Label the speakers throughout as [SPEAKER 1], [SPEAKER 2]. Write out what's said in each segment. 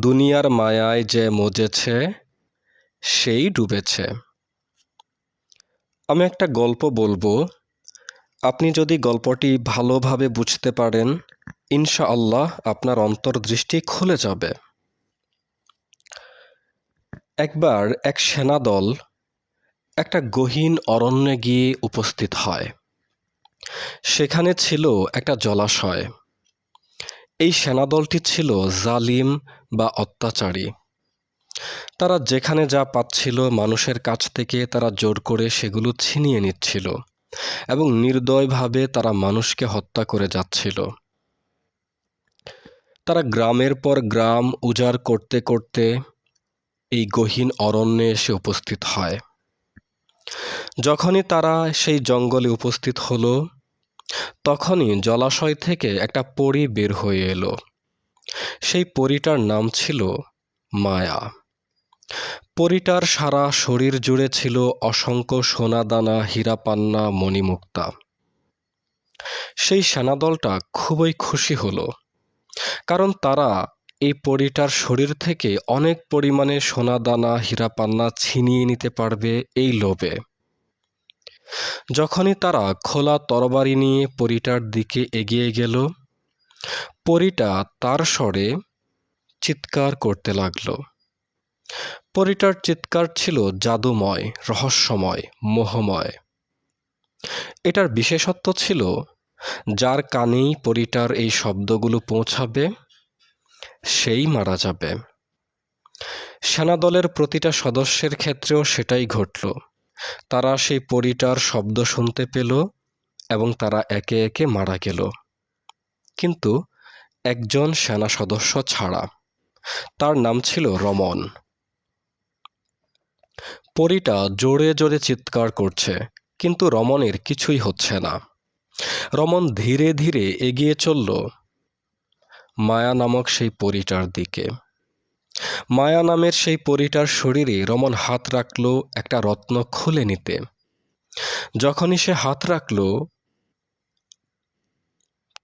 [SPEAKER 1] দুনিয়ার মায়ায় যে মজেছে, সেই ডুবেছে। আমি একটা গল্প বলব। আপনি যদি গল্পটি ভালোভাবে বুঝতে পারেন, ইনশাআল্লাহ আপনার অন্তর্দৃষ্টি খুলে যাবে। একবার এক সেনাদল একটা গহীন অরণ্যে গিয়ে উপস্থিত হয়। সেখানে ছিল একটা জলাশয়। এই সেনাদলটি ছিল জালিম বা অত্যাচারী। তারা যেখানে যা পাচ্ছিল মানুষের কাছ থেকে তারা জোর করে সেগুলো ছিনিয়ে নিচ্ছিল এবং নির্দয়ভাবে তারা মানুষকে হত্যা করে যাচ্ছিল। তারা গ্রামের পর গ্রাম উজাড় করতে করতে এই গহীন অরণ্যে এসে উপস্থিত হয়। যখনই তারা সেই জঙ্গলে উপস্থিত হলো, তখনই জলাশয় থেকে একটা পরী বের হয়ে এলো। সেই পরীটার নাম ছিল মায়া। পরীটার সারা শরীর জুড়ে ছিল অসংখ্য সোনাদানা, হীরাপান্না, মণিমুক্তা। সেই সেনাদলটা খুবই খুশি হলো, কারণ তারা এই পরীটার শরীর থেকে অনেক পরিমাণে সোনাদানা, হীরাপান্না ছিনিয়ে নিতে পারবে এই লোভে। যখনই তারা খোলা তরবারি নিয়ে পরীটার দিকে এগিয়ে গেল পরীটা তার স্বরে চিৎকার করতে লাগল। পরীটার চিৎকার ছিল জাদুময়, রহস্যময়, মোহময়। এটার বিশেষত্ব ছিল, যার কানেই পরীটার এই শব্দগুলো পৌঁছাবে, সেই মারা যাবে। সেনাদলের প্রতিটা সদস্যের ক্ষেত্রেও সেটাই ঘটল। তারা সেই পরিটার শব্দ শুনতে পেল এবং তারা একে একে মারা গেল। কিন্তু একজন সেনা সদস্য ছাড়া। তার নাম ছিল রমন। পরীটা জোরে জোরে চিৎকার করছে, কিন্তু রমনের কিছুই হচ্ছে না। রমন ধীরে ধীরে এগিয়ে চলল মায়া নামক সেই পরীটার দিকে। মায়া নামের সেই পরীটার শরীরে রমন হাত রাখল একটা রত্ন খুলে নিতে। যখনই সে হাত রাখল,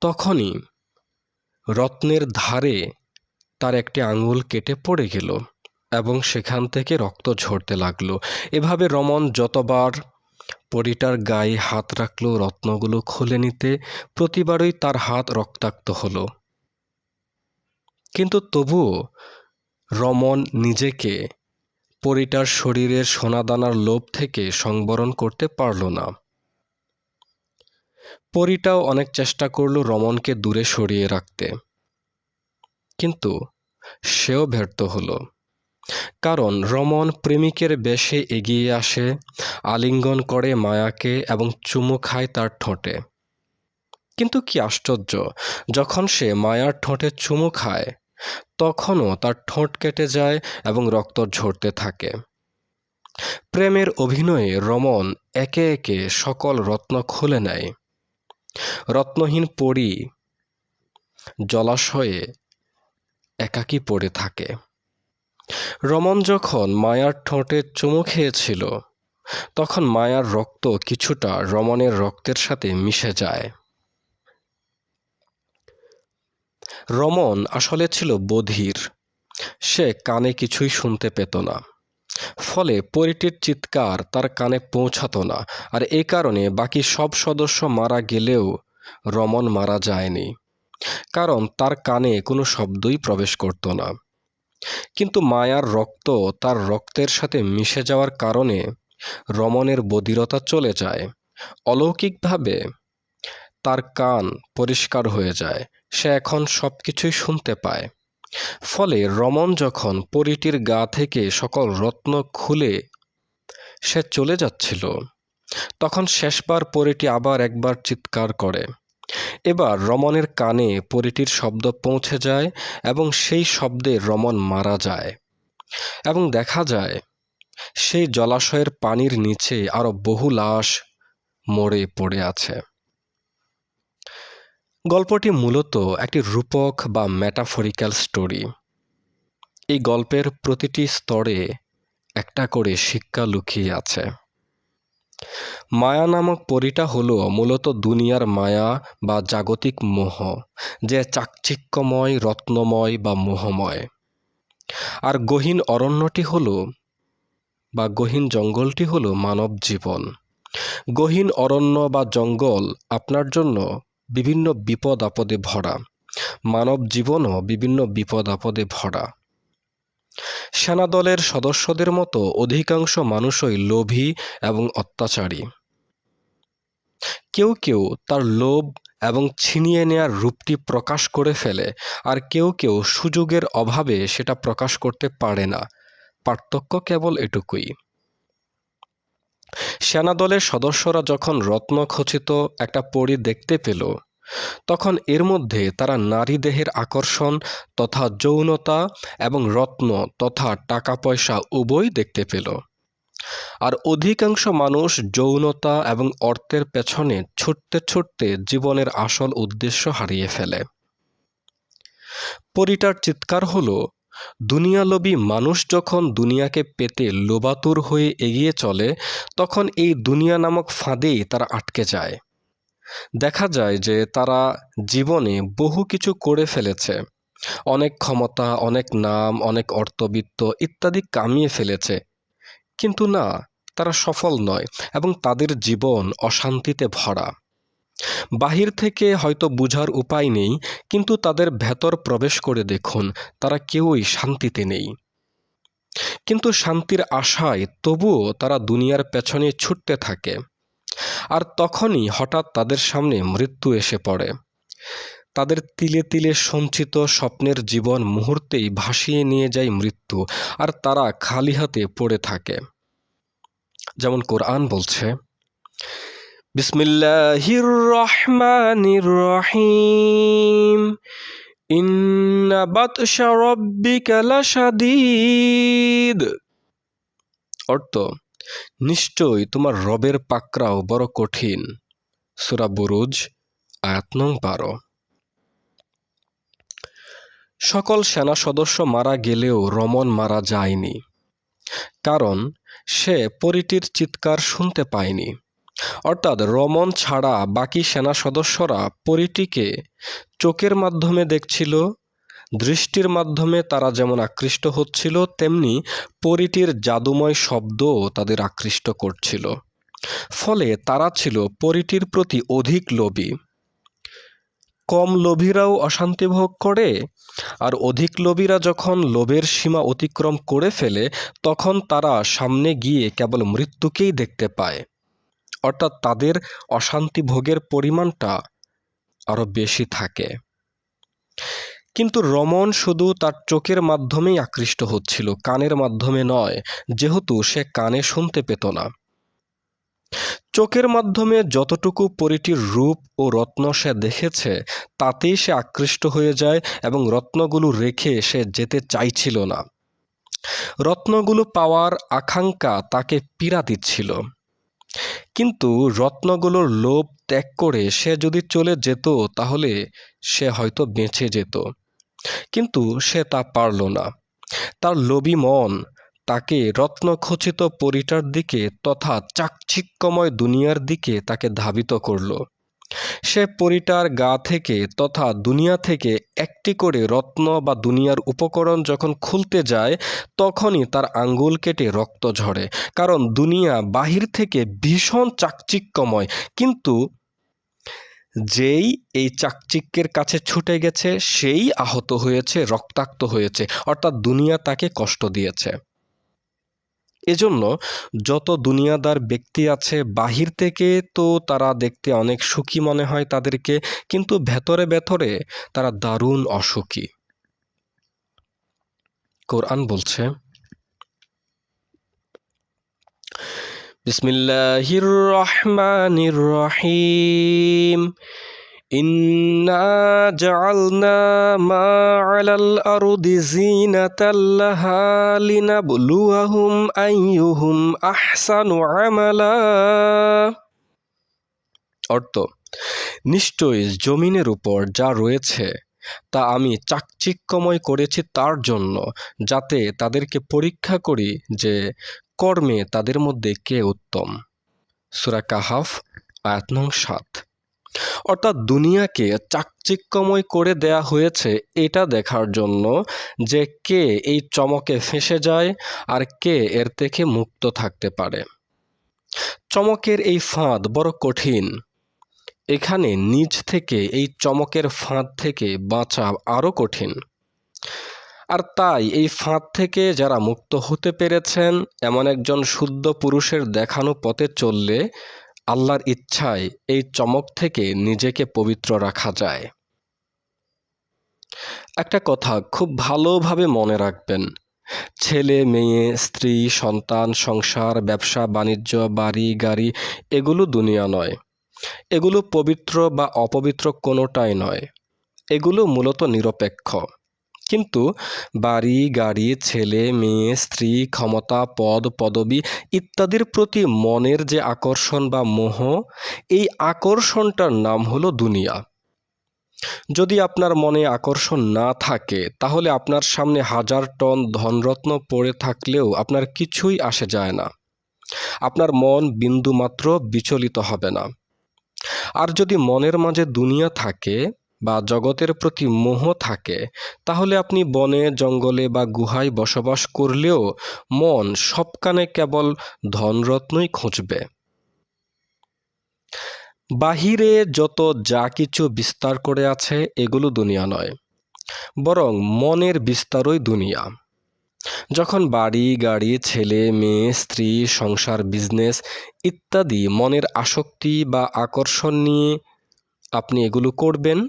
[SPEAKER 1] তখনই রত্নের ধারে তার একটি আঙুল কেটে পড়ে গেল এবং সেখান থেকে রক্ত ঝরতে লাগল। এভাবে রমন যতবার পরিটার গায়ে হাত রাখল, রত্নগুলো খুলে নিতে প্রতিবারই তার হাত রক্তাক্ত হলো। কিন্তু তবুও রমন নিজেকে পরিটার শরীরের সোনাদানার লোভ থেকে সংবরণ করতে পারল না। পরিটাও অনেক চেষ্টা করল রমনকে দূরে সরিয়ে রাখতে। কিন্তু সেও ব্যর্থ হলো। কারণ রমন প্রেমিকের বেশে এগিয়ে আসে, আলিঙ্গন করে মায়াকে এবং চুমু খায় তার ঠোঁটে। কিন্তু কি আশ্চর্য, যখন সে মায়ার ঠোঁটে চুমু খায়, তখনও তার ঠোঁট কেটে যায় এবং রক্ত ঝরতে থাকে। প্রেমের অভিনয়ে রমন একে একে সকল রত্ন খুলে নেয়। রত্নহীন পরি জলাশয়ে একাকী পড়ে থাকে। রমন যখন মায়ার ঠোঁটে চুমু খেয়েছিল, তখন মায়ার রক্ত কিছুটা রমনের রক্তের সাথে মিশে যায়। রমন আসলে ছিল বধির, সে কানে কিছুই শুনতে পেত না। ফলে পরিটির চিৎকার তার কানে পৌঁছাতো না, আর এ কারণে বাকি সব সদস্য মারা গেলেও রমন মারা যায়নি, কারণ তার কানে কোনো শব্দই প্রবেশ করত না। কিন্তু মায়ার রক্ত তার রক্তের সাথে মিশে যাওয়ার কারণে রমনের বধিরতা চলে যায়। অলৌকিকভাবে তার কান পরিষ্কার হয়ে যায়, সে এখন সব কিছুই শুনতে পায়। ফলে রমন যখন পরিটির গা থেকে সকল রত্ন খুলে সে চলে যাচ্ছিল, তখন শেষবার পরিটি আবার একবার চিৎকার করে। এবার রমনের কানে পরিটির শব্দ পৌঁছে যায় এবং সেই শব্দে রমন মারা যায় এবং দেখা যায় সেই জলাশয়ের পানির নিচে আরও বহু লাশ মরে পড়ে আছে। গল্পটি মূলত একটি রূপক বা ম্যাটাফরিক্যাল স্টোরি এই গল্পের প্রতিটি স্তরে একটা করে শিক্ষা লুকিয়ে আছে। মায়া নামক পরিটা হলো মূলত দুনিয়ার মায়া বা জাগতিক মোহ, যে চাকচিক্যময়, রত্নময় বা মোহময়। আর গহীন অরণ্যটি হল বা গহীন জঙ্গলটি হল মানব জীবন। গহীন অরণ্য বা জঙ্গল আপনার জন্য বিভিন্ন বিপদ আপদে ভরা। মানব জীবনও বিভিন্ন বিপদ আপদে ভরা। সেনাদলের সদস্যদের মতো অধিকাংশ মানুষই লোভী এবং অত্যাচারী। কেউ কেউ তার লোভ এবং ছিনিয়ে নেয়ার রূপটি প্রকাশ করে ফেলে, আর কেউ কেউ সুযোগের অভাবে সেটা প্রকাশ করতে পারে না। পার্থক্য কেবল এটুকুই। সেনাদলের সদস্যরা যখন রত্নখচিত একটা পরী দেখতে পেল, তখন এর মধ্যে তারা নারী দেহের আকর্ষণ তথা যৌনতা এবং রত্ন তথা টাকা পয়সা উভয় দেখতে পেল। আর অধিকাংশ মানুষ যৌনতা এবং অর্থের পেছনে ছুটতে ছুটতে জীবনের আসল উদ্দেশ্য হারিয়ে ফেলে। পরিটার চিৎকার হলো দুনিয়ালোভী মানুষ যখন দুনিয়াকে পেতে লোবাতুর হয়ে এগিয়ে চলে, তখন এই দুনিয়া নামক ফাঁদেই তারা আটকে যায়। দেখা যায় যে তারা জীবনে বহু কিছু করে ফেলেছে। অনেক ক্ষমতা, অনেক নাম, অনেক অর্থবিত্ত ইত্যাদি কামিয়ে ফেলেছে। কিন্তু না, তারা সফল নয় এবং তাদের জীবন অশান্তিতে ভরা। বাহির থেকে হয়তো বুঝার উপায় নেই, কিন্তু তাদের ভেতর প্রবেশ করে দেখুন, তারা কেউই শান্তিতে নেই। কিন্তু শান্তির আশায় তবুও তারা দুনিয়ার পেছনে ছুটতে থাকে। আর তখনই হঠাৎ তাদের সামনে মৃত্যু এসে পড়ে। তাদের তিলে তিলে সঞ্চিত স্বপ্নের জীবন মুহূর্তেই ভাসিয়ে নিয়ে যায় মৃত্যু, আর তারা খালি হাতে পড়ে থাকে। যেমন কোরআন বলছে বিসমিল্লাহির রহমানির রহিম ইন্না বাতশা রব্বিকা লাশাদীদ। অর্থ নিশ্চয়ই তোমার রবের পাকরাও বড় কঠিন। সুরা বুরুজ, আয়াত নং বারো। সকল সেনা সদস্য মারা গেলেও রমন মারা যায়নি। কারণ সে পরিটির চিৎকার শুনতে পায়নি। অর্থাৎ রমন ছাড়া বাকি সেনা সদস্যরা পরিটিকে চোখের মাধ্যমে দেখছিল, দৃষ্টির মাধ্যমে তারা যেমন আকৃষ্ট হচ্ছিল, তেমনি পরিটির জাদুময় শব্দও তাদের আকৃষ্ট করছিল। ফলে তারা ছিল পরিটির প্রতি অধিক লোভী। কম লোভীরাও অশান্তি ভোগ করে, আর অধিক লোভীরা যখন লোভের সীমা অতিক্রম করে ফেলে, তখন তারা সামনে গিয়ে কেবল মৃত্যুকেই দেখতে পায়। অর্থাৎ তাদের অশান্তি ভোগের পরিমাণটা আরও বেশি থাকে। কিন্তু রমন শুধু তার চোখের মাধ্যমেই আকৃষ্ট হচ্ছিল, কানের মাধ্যমে নয়, যেহেতু সে কানে শুনতে পেত না। চোখের মাধ্যমে যতটুকু পরিটির রূপ ও রত্ন সে দেখেছে, তাতেই সে আকৃষ্ট হয়ে যায় এবং রত্নগুলো রেখে সে যেতে চাইছিল না। রত্নগুলো পাওয়ার আকাঙ্ক্ষা তাকে পীড়া দিচ্ছিল। কিন্তু রত্নগুলোর লোভ ত্যাগ করে সে যদি চলে যেত, তাহলে সে হয়তো বেঁচে যেত। কিন্তু সে তা পারল না। তার লোভী মন তাকে রত্নখচিত পরিটার দিকে তথা চাকচিক্যময় দুনিয়ার দিকে তাকে ধাবিত করল। সে পরিটার গা থেকে তথা দুনিয়া থেকে একটি করে রত্ন বা দুনিয়ার উপকরণ যখন খুলতে যায়, তখনই তার আঙ্গুল কেটে রক্ত ঝরে। কারণ দুনিয়া বাহির থেকে ভীষণ চাকচিক্যময়। কিন্তু যেই এই চাকচিক্যের কাছে ছুটে গেছে, সেই আহত হয়েছে, রক্তাক্ত হয়েছে। অর্থাৎ দুনিয়া তাকে কষ্ট দিয়েছে। এজন্য যত দুনিয়াদার ব্যক্তি আছে বাহির থেকে তো তারা দেখতে অনেক সুখী মনে হয় তাদেরকে, কিন্তু ভেতরে ভেতরে তারা দারুণ অসুখী। কোরআন বলছে, বিসমিল্লাহির রহমানির রহিম। إنا جعلنا ما على الأرض زينة لها لنبلوهم أيهم أحسن عملا অর্থ নিশ্চয়ই জমিনের উপর যা রয়েছে তা আমি চাকচিক্যময় করেছি তার জন্য যাতে তাদেরকে পরীক্ষা করি যে কর্মে তাদের মধ্যে কে উত্তম সুরা কাহাফ আয়াত নং সাত অর্থাৎ দুনিয়াকে চাকচিক্যময় করে দেয়া হয়েছে এটা দেখার জন্য যে কে এই চমকে ফেঁসে যায় আর কে এর থেকে মুক্ত থাকতে পারে। চমকের এই ফাঁদ বড় কঠিন। এখানে নিজ থেকে এই চমকের ফাঁদ থেকে বাঁচা আরও কঠিন। আর তাই এই ফাঁদ থেকে যারা মুক্ত হতে পেরেছেন, এমন একজন শুদ্ধ পুরুষের দেখানো পথে চললে আল্লাহর ইচ্ছায় এই চমক থেকে নিজেকে পবিত্র রাখা যায়। একটা কথা খুব ভালোভাবে মনে রাখবেন। ছেলে, মেয়ে, স্ত্রী, সন্তান, সংসার, ব্যবসা, বাণিজ্য, বাড়ি, গাড়ি, এগুলো দুনিয়া নয়। এগুলো পবিত্র বা অপবিত্র কোনোটাই নয়। এগুলো মূলত নিরপেক্ষ। কিন্তু বাড়ি, গাড়ি, ছেলে, মেয়ে, স্ত্রী, ক্ষমতা, পদ, পদবি ইত্যাদির প্রতি মনের যে আকর্ষণ বা মোহ, এই আকর্ষণটার নাম হলো দুনিয়া। যদি আপনার মনে আকর্ষণ না থাকে, তাহলে আপনার সামনে হাজার টন ধনরত্ন পড়ে থাকলেও আপনার কিছুই আসে যায় না। আপনার মন বিন্দুমাত্র বিচলিত হবে না। আর যদি মনের মাঝে দুনিয়া থাকে বা জগতের প্রতি মোহ থাকে, তাহলে আপনি বনে, জঙ্গলে বা গুহায় বসবাস করলেও মন সবকানে কেবল ধনরত্নই খুঁজবে। বাহিরে যত যা কিছু বিস্তার করে আছে, এগুলো দুনিয়া নয়, বরং মনের বিস্তারই দুনিয়া। যখন বাড়ি, গাড়ি, ছেলে, মেয়ে, স্ত্রী, সংসার, বিজনেস ইত্যাদি মনের আসক্তি বা আকর্ষণ নিয়ে আপনি এগুলো করবেন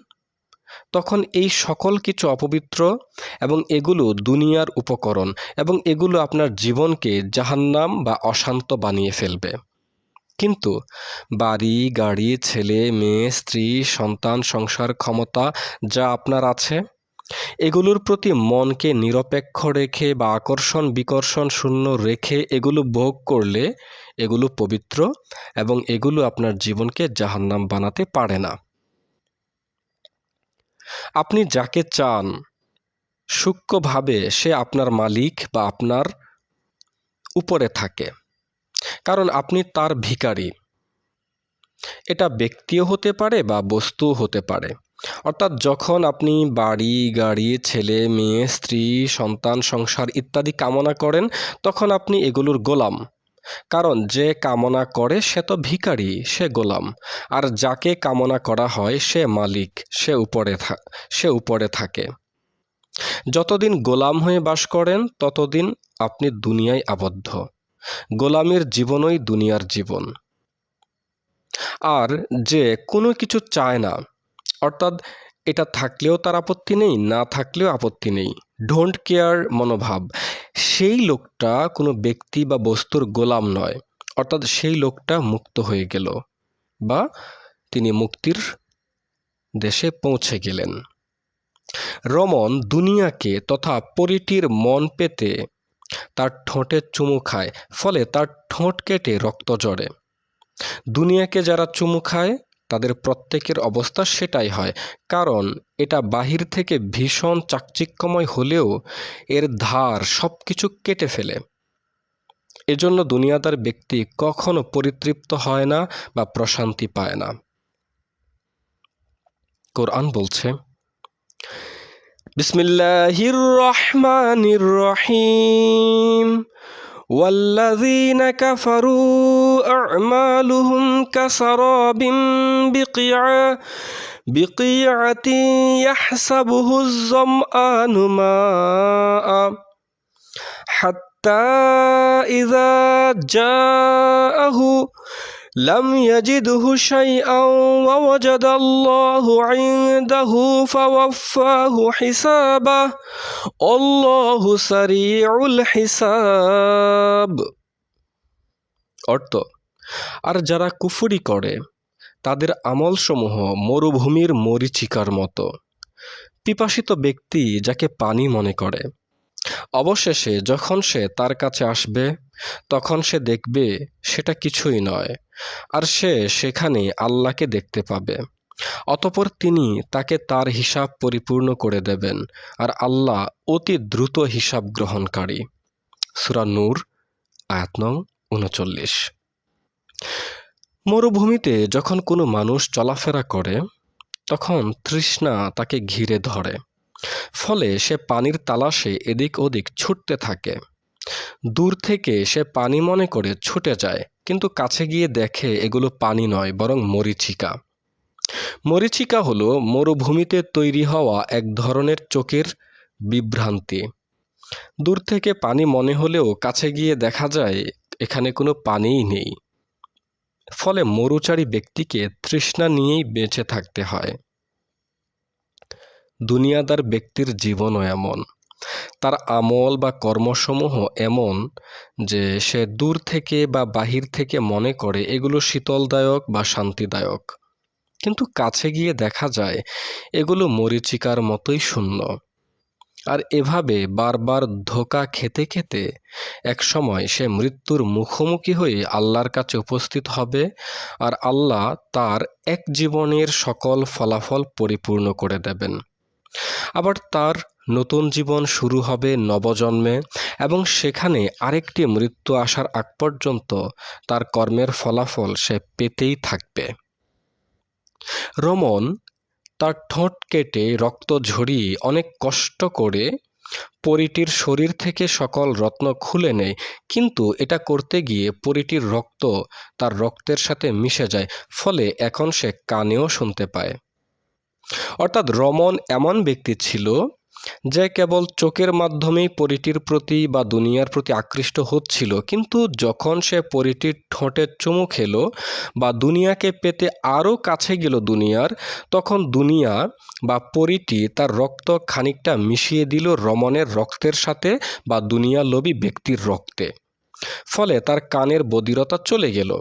[SPEAKER 1] তখন এই সকল কিছু অপবিত্র এবং এগুলো দুনিয়ার উপকরণ এবং এগুলো আপনার জীবনকে জাহান্নাম বা অশান্ত বানিয়ে ফেলবে। কিন্তু বাড়ি, গাড়ি, ছেলে, মেয়ে, স্ত্রী, সন্তান, সংসার, ক্ষমতা যা আপনার আছে, এগুলোর প্রতি মনকে নিরপেক্ষ রেখে বা আকর্ষণ, বিকর্ষণ শূন্য রেখে এগুলো ভোগ করলে এগুলো পবিত্র এবং এগুলো আপনার জীবনকে জাহান্নাম বানাতে পারে না। আপনি যাকে চান, সূক্ষ্মভাবে সে আপনার মালিক বা আপনার উপরে থাকে। কারণ আপনি তার ভিকারি এটা ব্যক্তিও হতে পারে বা বস্তুও হতে পারে। অর্থাৎ যখন আপনি বাড়ি, গাড়ি, ছেলে, মেয়ে, স্ত্রী, সন্তান, সংসার ইত্যাদি কামনা করেন, তখন আপনি এগুলোর গোলাম। কারণ যে কামনা করে সে তো ভিকারি সে গোলাম। আর যাকে কামনা করা হয় সে মালিক, সে উপরে সে উপরে থাকে। যতদিন গোলাম হয়ে বাস করেন, ততদিন আপনি দুনিয়ায় আবদ্ধ। গোলামের জীবনই দুনিয়ার জীবন। আর যে কোনো কিছু চায় না, অর্থাৎ এটা থাকলেও তার আপত্তি নেই, না থাকলেও আপত্তি নেই। ডোন্ট কেয়ার মনোভাব। সেই লোকটা কোনো ব্যক্তি বা বস্তুর গোলাম নয়, অর্থাৎ সেই লোকটা মুক্ত হয়ে গেল বা তিনি মুক্তির দেশে পৌঁছে গেলেন। রমন দুনিয়াকে তথা পরিটির মন পেতে তার ঠোঁটে চুমু খায়, ফলে তার ঠোঁট কেটে রক্ত জড়ে দুনিয়াকে যারা চুমু খায় তাদের প্রত্যেকের অবস্থা সেটাই হয়। কারণ এটা বাহির থেকে ভীষণ চাকচিক্যময় হলেও এর ধার সব কিছু কেটে ফেলে। এজন্য দুনিয়াদার ব্যক্তি কখনো পরিতৃপ্ত হয় না বা প্রশান্তি পায় না। কোরআন বলছে, বিসমিল্লাহির রহমানির রহিম। والذين كفروا أعمالهم كسراب بقيعة بقيعة يحسبه الظمآن ماء. حتى إذا جاءه لم يجده شيئا ووجد الله عنده فوفاه حسابه الله سريع الحساب অর্থ আর যারা কুফুরি করে তাদের আমলসমূহ মরুভূমির মরিচিকার মতো পিপাসিত ব্যক্তি যাকে পানি মনে করে অবশেষে যখন সে তার কাছে আসবে তখন সে দেখবে সেটা কিছুই নয় আর সে সেখানে আল্লাহকে দেখতে পাবে। অতপর তিনি তাকে তার হিসাব পরিপূর্ণ করে দেবেন আর আল্লাহ অতি দ্রুত হিসাব গ্রহণকারী। সুরা নূর, আয়াত নং উনচল্লিশ। মরুভূমিতে যখন কোনো মানুষ চলাফেরা করে, তখন তৃষ্ণা তাকে ঘিরে ধরে। ফলে সে পানির তালাশে এদিক ওদিক ছুটতে থাকে। দূর থেকে সে পানি মনে করে ছুটে যায়। কিন্তু কাছে গিয়ে দেখে এগুলো পানি নয়, বরং মরিচিকা। মরিচিকা হলো মরুভূমিতে তৈরি হওয়া এক ধরনের চোখের বিভ্রান্তি। দূর থেকে পানি মনে হলেও কাছে গিয়ে দেখা যায় এখানে কোনো পানিই নেই। ফলে মরুচারী ব্যক্তিকে তৃষ্ণা নিয়েই বেঁচে থাকতে হয়। দুনিয়াদার ব্যক্তির জীবনও এমন। তার আমল বা কর্মসমূহ এমন যে সে দূর থেকে বা বাহির থেকে মনে করে এগুলো শীতলদায়ক বা শান্তিদায়ক। কিন্তু কাছে গিয়ে দেখা যায়, এগুলো মরিচিকার মতোই শূন্য। আর এভাবে বারবার ধোকা খেতে খেতে একসময় সে মৃত্যুর মুখোমুখি হয়ে আল্লাহর কাছে উপস্থিত হবে আর আল্লাহ তার এক জীবনের সকল ফলাফল পরিপূর্ণ করে দেবেন। আবার তার নতুন জীবন শুরু হবে নবজন্মে এবং সেখানে আরেকটি মৃত্যু আসার আগ পর্যন্ত তার কর্মের ফলাফল সে পেতেই থাকবে। রমন তার ঠোঁট কেটে রক্ত ঝরিয়ে অনেক কষ্ট করে পরীটির শরীর থেকে সকল রত্ন খুলে নেয়, কিন্তু এটা করতে গিয়ে পরীটির রক্ত তার রক্তের সাথে মিশে যায়, ফলে এখন সে কানেও শুনতে পায়। অর্থাৎ রমন এমন ব্যক্তি ছিল যে কেবল চোখের মাধ্যমেই পরীটির প্রতি বা দুনিয়ার প্রতি আকৃষ্ট হচ্ছিল, কিন্তু যখন সে পরীটির ঠোঁটে চুমু খেল বা দুনিয়াকে পেতে আরও কাছে গেল দুনিয়ার, তখন দুনিয়া বা পরীটি তার রক্ত খানিকটা মিশিয়ে দিল রমনের রক্তের সাথে বা দুনিয়া লোভী ব্যক্তির রক্তে। ফলে তার কানের বধিরতা চলে গেল।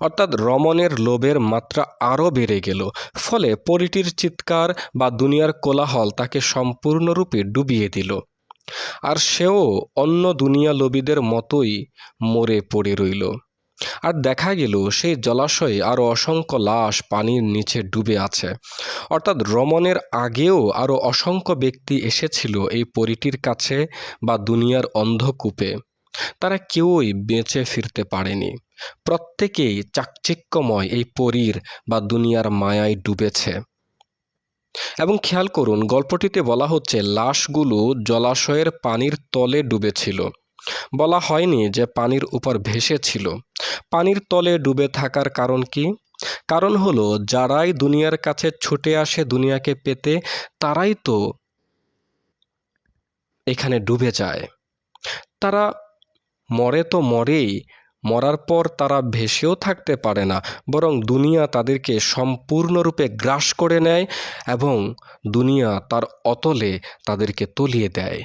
[SPEAKER 1] অর্থাৎ রমনের লোভের মাত্রা আরও বেড়ে গেল। ফলে পরিটির চিৎকার বা দুনিয়ার কোলাহল তাকে সম্পূর্ণরূপে ডুবিয়ে দিল। আর সেও অন্য দুনিয়া লোভীদের মতোই মরে পড়ে রইল। আর দেখা গেল, সেই জলাশয়ে আরও অসংখ্য লাশ পানির নিচে ডুবে আছে। অর্থাৎ রমনের আগেও আরও অসংখ্য ব্যক্তি এসেছিল এই পরিটির কাছে বা দুনিয়ার অন্ধকূপে। তারা কেউই বেঁচে ফিরতে পারেনি। প্রত্যেকেই চাকচিক্যময় এই পরীর বা দুনিয়ার মায়ায় ডুবেছে। এবং খেয়াল করুন, গল্পটিতে বলা হচ্ছে, লাশগুলো জলাশয়ের পানির তলে ডুবেছিল। বলা হয়নি যে পানির উপর ভেসেছিল। পানির তলে ডুবে থাকার কারণ কি? কারণ হলো, যারাই দুনিয়ার কাছে ছুটে আসে দুনিয়াকে পেতে, তারাই তো এখানে ডুবে যায়। তারা মরে তো মরেই মরার পর তারা ভেসেও থাকতে পারে না, বরং দুনিয়া তাদেরকে সম্পূর্ণরূপে গ্রাস করে নেয় এবং দুনিয়া তার অতলে তাদেরকে তলিয়ে দেয়।